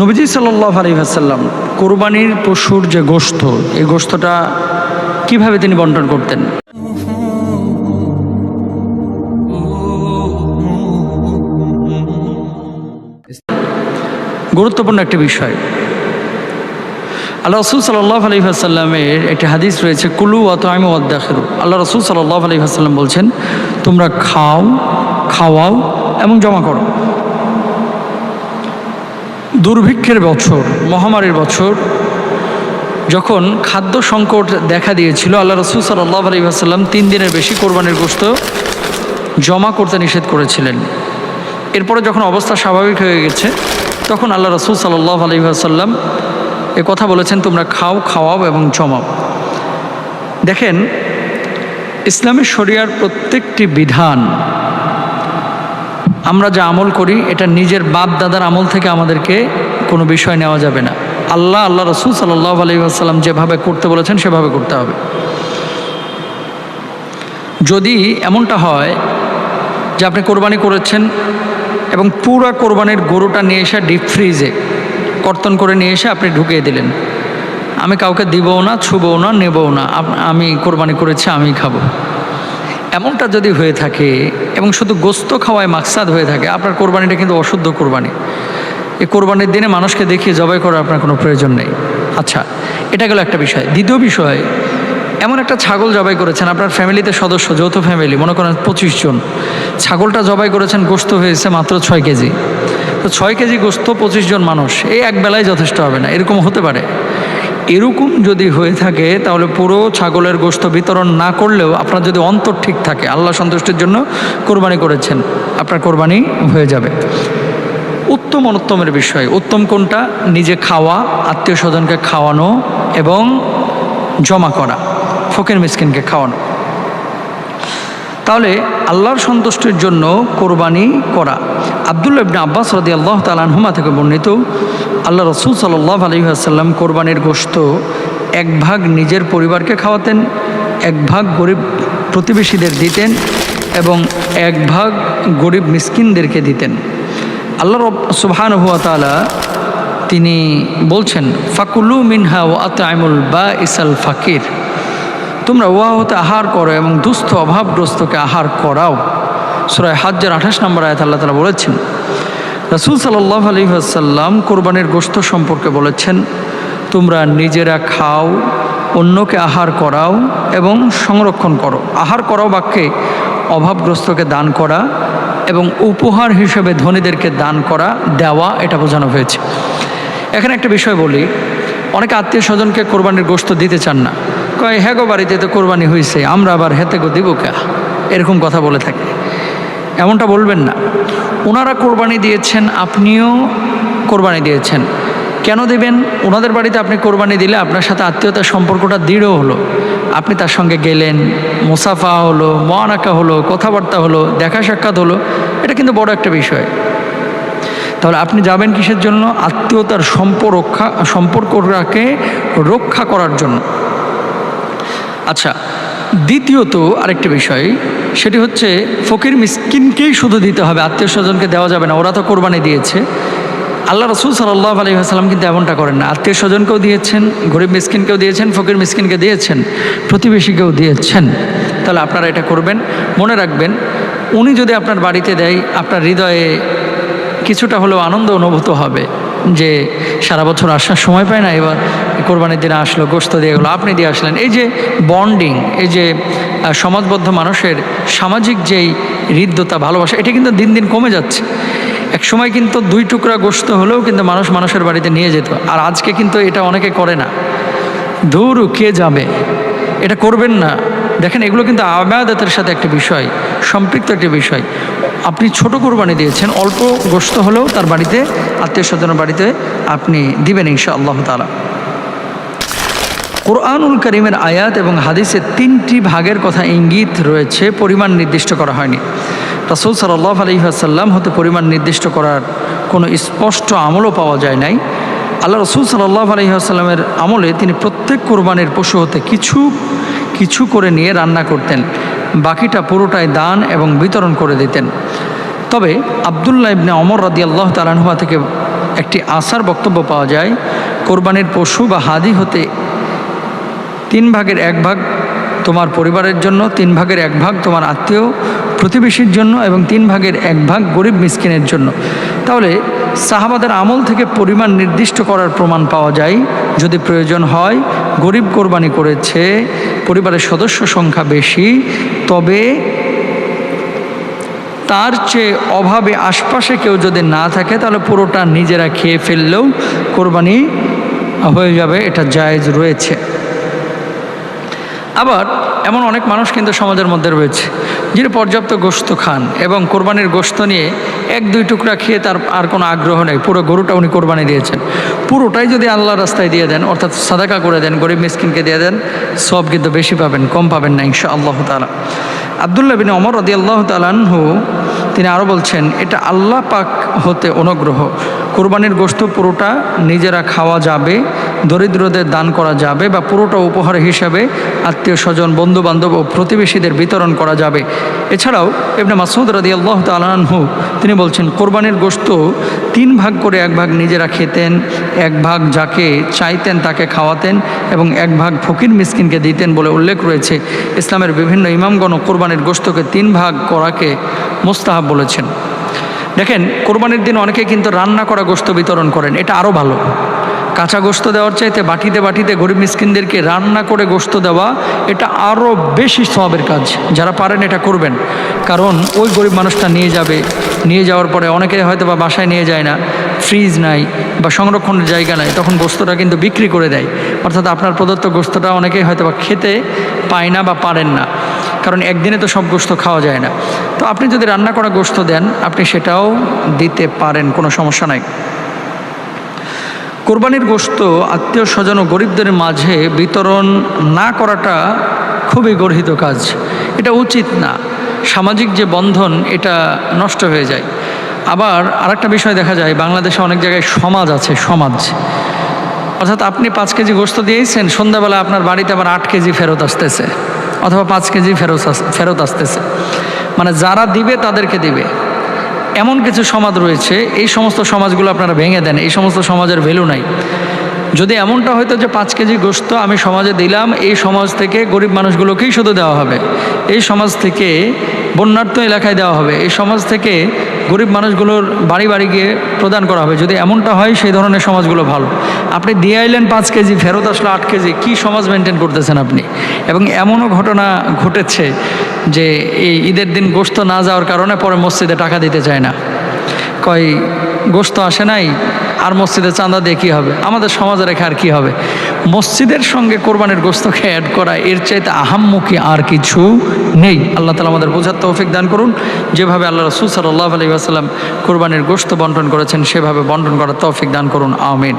নবীজি সাল্লাহ আলী আসাল্লাম কোরবানির পশুর যে গোস্ত এই গোস্তটা কীভাবে তিনি বন্টন করতেন? গুরুত্বপূর্ণ একটি বিষয়। আল্লাহ রসুল সাল্লাহ আলী আসাল্লামের একটি হাদিস রয়েছে, কুলু অত আমি অদ্দাখেরু আল্লাহ রসুল সাল্লাহ আলী আসাল্লাম বলছেন, তোমরা খাও, খাওয়াও এবং জমা করো। দুর্ভিক্ষের বছর, মহামারীর বছর, যখন খাদ্য সংকট দেখা দিয়েছিল, আল্লাহ রসুল সাল্লাহ আসাল্লাম তিন দিনের বেশি কোরবানির গোস্ত জমা করতে নিষেধ করেছিলেন। এরপরে যখন অবস্থা স্বাভাবিক হয়ে গেছে, তখন আল্লাহ রসুল সাল্লাহ আলী আসাল্লাম এ কথা বলেছেন, তোমরা খাও, খাওয়াও এবং জমাও। দেখেন, ইসলামের শরিয়ার প্রত্যেকটি বিধান আমরা যা আমল করি, এটা নিজের বাপ দাদার আমল থেকে আমাদেরকে কোনো বিষয় নেওয়া যাবে না। আল্লাহ আল্লাহ রসুল সাল্লাহ আলী আসাল্লাম যেভাবে করতে বলেছেন, সেভাবে করতে হবে। যদি এমনটা হয় যে আপনি কোরবানি করেছেন এবং পুরো কোরবানির গরুটা নিয়ে এসে ডিপ ফ্রিজে কর্তন করে নিয়ে এসে আপনি ঢুকিয়ে দিলেন, আমি কাউকে দিবও না, ছুবও না, নেবও না আমি কোরবানি করেছি, আমি খাব। এমনটা যদি হয়ে থাকে এবং শুধু গোস্ত খাওয়ায় মাকসাদ হয়ে থাকে, আপনার কোরবানিটা কিন্তু অশুদ্ধ কোরবানি। এই কোরবানির দিনে মানুষকে দেখিয়ে জবাই করার আপনার কোনো প্রয়োজন নেই। আচ্ছা এটা গেল একটা বিষয়। দ্বিতীয় বিষয়, এমন একটা ছাগল জবাই করেছেন, আপনার ফ্যামিলিতে সদস্য, যৌথ ফ্যামিলি, মনে করেন পঁচিশ জন। ছাগলটা জবাই করেছেন, গোস্ত হয়েছে মাত্র ছয় কেজি। তো ছয় কেজি গোস্ত পঁচিশ জন মানুষ এই এক বেলায় যথেষ্ট হবে না, এরকম হতে পারে। এরকম যদি হয়ে থাকে, তাহলে পুরো ছাগলের গোস্ত বিতরণ না করলেও আপনার যদি অন্তর ঠিক থাকে, আল্লাহ সন্তুষ্টির জন্য কোরবানি করেছেন, আপনার কোরবানি হয়ে যাবে। উত্তম অনুত্তমের বিষয়, উত্তম কোনটা? নিজে খাওয়া, আত্মীয় স্বজনকে খাওয়ানো এবং জমা করা, ফকির মিসকিনকে খাওয়ানো। তাহলে আল্লাহর সন্তুষ্টির জন্য কোরবানি করা। আবদুল্লা ইবনে আব্বাস রদি আল্লাহ তালানহুমা থেকে বর্ণিত, আল্লাহ রসুল সাল্লাহ আলী আসাল্লাম কোরবানির গোশত এক ভাগ নিজের পরিবারকে খাওয়াতেন, এক ভাগ গরিব প্রতিবেশীদের দিতেন এবং এক ভাগ গরিব মিসকিনদেরকে দিতেন। আল্লাহ রব হুয়া তালা তিনি বলছেন, ফাকুলু মিনহা ও আতাইমুল বা ইসাল ফাকির। তোমরা উহা হতে আহার করো এবং দুস্থ, অভাবগ্রস্তকে আহার করাও। সুরায় হাজ্জার আঠাশ নম্বর আয়াত আল্লাহ তালা বলেছেন, রাসুল সাল্লাহ আলী আসাল্লাম কোরবানির গোস্ত সম্পর্কে বলেছেন, তোমরা নিজেরা খাও, অন্যকে আহার করাও এবং সংরক্ষণ করো। আহার করাও বাক্যে অভাবগ্রস্তকে দান করা এবং উপহার হিসেবে ধনীদেরকে দান করা, দেওয়া, এটা বোঝানো হয়েছে। এখানে একটা বিষয় বলি, অনেকে আত্মীয় স্বজনকে কোরবানির গোস্ত দিতে চান না। কয় হ্যাঁ গো বাড়িতে তো কোরবানি হয়েছে আমরা আবার হেতে গো দিব কে? এরকম কথা বলে থাকে। এমনটা বলবেন না। ওনারা কোরবানি দিয়েছেন, আপনিও কোরবানি দিয়েছেন। কেন দেবেন? ওনাদের বাড়িতে আপনি কোরবানি দিলে আপনার সাথে আত্মীয়তার সম্পর্কটা দৃঢ় হলো। আপনি তার সঙ্গে গেলেন, মুসাফা হলো, মহানাকা হলো, কথাবার্তা হলো, দেখা সাক্ষাৎ হলো। এটা কিন্তু বড় একটা বিষয়। তাহলে আপনি যাবেন কিসের জন্য? আত্মীয়তার সম্পরক্ষা, সম্পর্কটাকে রক্ষা করার জন্য। আচ্ছা দ্বিতীয়ত আরেকটি বিষয়, সেটি হচ্ছে ফকির মিসকিনকেই শুধু দিতে হবে, আত্মীয় স্বজনকে দেওয়া যাবে না, ওরা তো কোরবানি দিয়েছে। আল্লাহ রসুল সাল্লাহ আলী আসালাম কিন্তু এমনটা করেন না, আত্মীয় স্বজনকেও দিয়েছেন, গরিব মিসকিনকেও দিয়েছেন, ফকির মিসকিনকে দিয়েছেন, প্রতিবেশীকেও দিয়েছেন। তাহলে আপনারা এটা করবেন, মনে রাখবেন, উনি যদি আপনার বাড়িতে দেয়, আপনার হৃদয়ে কিছুটা হলেও আনন্দ অনুভূত হবে। যে সারা বছর আসার সময় পায় না, এবার কোরবানির দিনে আসলো গোস্ত দিয়ে গেলো, আপনি দিয়ে আসলেন। এই যে বন্ডিং এই যে সমাজবদ্ধ মানুষের সামাজিক যেই হৃদ্যতা, ভালোবাসা, এটা কিন্তু দিন দিন কমে যাচ্ছে। এক সময় কিন্তু দুই টুকরা গোস্ত হলেও কিন্তু মানুষ মানুষের বাড়িতে নিয়ে যেত, আর আজকে কিন্তু এটা অনেকে করে না। দূর কে যাবে? এটা করবেন না। দেখেন, এগুলো কিন্তু আবাদতের সাথে একটা বিষয়, সম্পৃক্ত একটা বিষয়। আপনি ছোট কোরবানি দিয়েছেন, অল্প গোস্ত হলেও তার বাড়িতে আত্মীয় স্বজনের বাড়িতে আপনি দিবেন ইনশা আল্লাহ তালা কোরআনুল করিমের আয়াত এবং হাদিসের তিনটি ভাগের কথা ইঙ্গিত রয়েছে, পরিমাণ নির্দিষ্ট করা হয়নি। রাসুল সাল্লাহ আলহিহাসাল্লাম হতে পরিমাণ নির্দিষ্ট করার কোনো স্পষ্ট আমলও পাওয়া যায় নাই। আল্লাহ রসুল সাল্লাহ আলহিহাসাল্লামের আমলে তিনি প্রত্যেক কোরবানির পশু হতে কিছু কিছু করে নিয়ে রান্না করতেন। বাকিটা পুরোটাই দান এবং বিতরণ করে দিতেন। তবে আবদুল্লাহ ইবনে অমর রাদি আল্লাহ তালানহুয়া থেকে একটি আসার বক্তব্য পাওয়া যায়, কোরবানির পশু বা হাদি হতে তিন ভাগের এক ভাগ তোমার পরিবারের জন্য, তিন ভাগের এক ভাগ তোমার আত্মীয় প্রতিবেশীর জন্য এবং তিন ভাগের এক ভাগ গরিব মিসকিনের জন্য। তাহলে সাহাবাদের আমল থেকে পরিমাণ নির্দিষ্ট করার প্রমাণ পাওয়া যায়। যদি প্রয়োজন হয়, গরিব কোরবানি করেছে, পরিবারের সদস্য সংখ্যা বেশি, তবে তার চেয়ে অভাবে আশপাশে কেউ যদি না থাকে, তাহলে পুরোটা নিজেরা খেয়ে ফেললেও কোরবানি হয়ে যাবে, এটা জায়েজ রয়েছে। আবার এমন অনেক মানুষ কিন্তু সমাজের মধ্যে রয়েছে যিনি পর্যাপ্ত গোস্ত খান এবং কোরবানির গোস্ত নিয়ে এক দুই টুকরা খেয়ে তার আর কোনো আগ্রহ নেই। পুরো গরুটা উনি কোরবানি দিয়েছেন। পুরোটাই যদি আল্লাহ রাস্তায় দিয়ে দেন, অর্থাৎ সাদাকা করে দেন, গরিব মিসকিনকে দিয়ে দেন, সব কিন্তু বেশি পাবেন, কম পাবেন না ইনশা আল্লাহ তালা আবদুল্লাহ বিন অমর রদি আল্লাহ তালানহু তিনি আরও বলছেন, এটা আল্লাহ পাক হতে অনুগ্রহ। কোরবানির গোস্ত পুরোটা নিজেরা খাওয়া যাবে দরিদ্রদের দান করা যাবে বা পুরোটা উপহার হিসাবে আত্মীয় স্বজন বন্ধু বান্ধব ও প্রতিবেশীদের বিতরণ করা যাবে। এছাড়াও এমনি মাসুদ রাদি আল্লাহ তালানহু তিনি বলছেন, কোরবানির গোস্ত তিন ভাগ করে এক ভাগ নিজেরা খেতেন, এক ভাগ যাকে চাইতেন তাকে খাওয়াতেন এবং এক ভাগ ফকির মিসকিনকে দিতেন বলে উল্লেখ রয়েছে। ইসলামের বিভিন্ন ইমামগণ কোরবানির গোস্তকে তিন ভাগ করাকে মোস্তাহাব বলেছেন। দেখেন, কোরবানির দিন অনেকে কিন্তু রান্না করা গোস্ত বিতরণ করেন, এটা আরও ভালো। কাঁচা গোস্ত দেওয়ার চাইতে বাটিতে বাটিতে গরিব মিসকিনদেরকে রান্না করে গোস্ত দেওয়া, এটা আরও বেশি সবের কাজ। যারা পারেন এটা করবেন। কারণ ওই গরিব মানুষটা নিয়ে যাবে। নিয়ে যাওয়ার পরে অনেকে হয়তো বা বাসায় নিয়ে যায় না, ফ্রিজ নাই বা সংরক্ষণের জায়গা নাই, তখন গোস্তটা কিন্তু বিক্রি করে দেয়। অর্থাৎ আপনার প্রদত্ত গোস্তটা অনেকেই হয়তো বা খেতে পায় না বা পারেন না। কারণ একদিনে তো সব গোস্ত খাওয়া যায় না। তো আপনি যদি রান্না করা গোস্ত দেন, আপনি সেটাও দিতে পারেন, কোনো সমস্যা নাই। কোরবানির গোস্ত আত্মীয় স্বজন ও গরিবদের মাঝে বিতরণ না করাটা খুবই গর্হিত কাজ। এটা উচিত না। সামাজিক যে বন্ধন, এটা নষ্ট হয়ে যায়। আবার আরেকটা বিষয় দেখা যায়, বাংলাদেশে অনেক জায়গায় সমাজ আছে, সমাজ। অর্থাৎ আপনি পাঁচ কেজি গোস্ত দিয়েছেন, সন্ধ্যাবেলা আপনার বাড়িতে আবার আট কেজি ফেরত আসতেছে, অথবা পাঁচ কেজি ফেরত ফেরত আসতেছে। মানে যারা দিবে, তাদেরকে দিবে। এমন কিছু সমাজ রয়েছে, এই সমস্ত সমাজগুলো আপনারা ভেঙে দেন, এই সমস্ত সমাজের ভ্যালু নাই। যদি এমনটা হয়তো যে পাঁচ কেজি গোস্ত আমি সমাজে দিলাম, এই সমাজ থেকে গরিব মানুষগুলোকেই শুধু দেওয়া হবে। এই সমাজ থেকে বন্যার্থ এলাকায় দেওয়া হবে। এই সমাজ থেকে গরিব মানুষগুলোর বাড়ি বাড়ি গিয়ে প্রদান করা হবে। যদি এমনটা হয়, সেই ধরনের সমাজগুলো ভালো। আপনি দিয়ে আইলেন পাঁচ কেজি, ফেরত আসলো আট কেজি, কী সমাজ মেনটেন করতেছেন আপনি? এবং এমনও ঘটনা ঘটেছে যে এই ঈদের দিন গোস্ত না যাওয়ার কারণে পরে মসজিদে টাকা দিতে চায় না। কয় গোস্ত আসে নাই, আর মসজিদে চাঁদা দিয়ে কী হবে? আমাদের সমাজে রেখে আর কী হবে? মসজিদের সঙ্গে কোরবানের গোস্তকে অ্যাড করা, এর চাইতে আহাম্মুখী আর কিছু নেই। আল্লাহ তালা আমাদের বোঝার তৌফিক দান করুন। যেভাবে আল্লাহ রসুল সাল্লাহ আলী আসাল্লাম কোরবানির গোস্ত বন্টন করেছেন, সেভাবে বন্টন করার তৌফিক দান করুন। আমিন।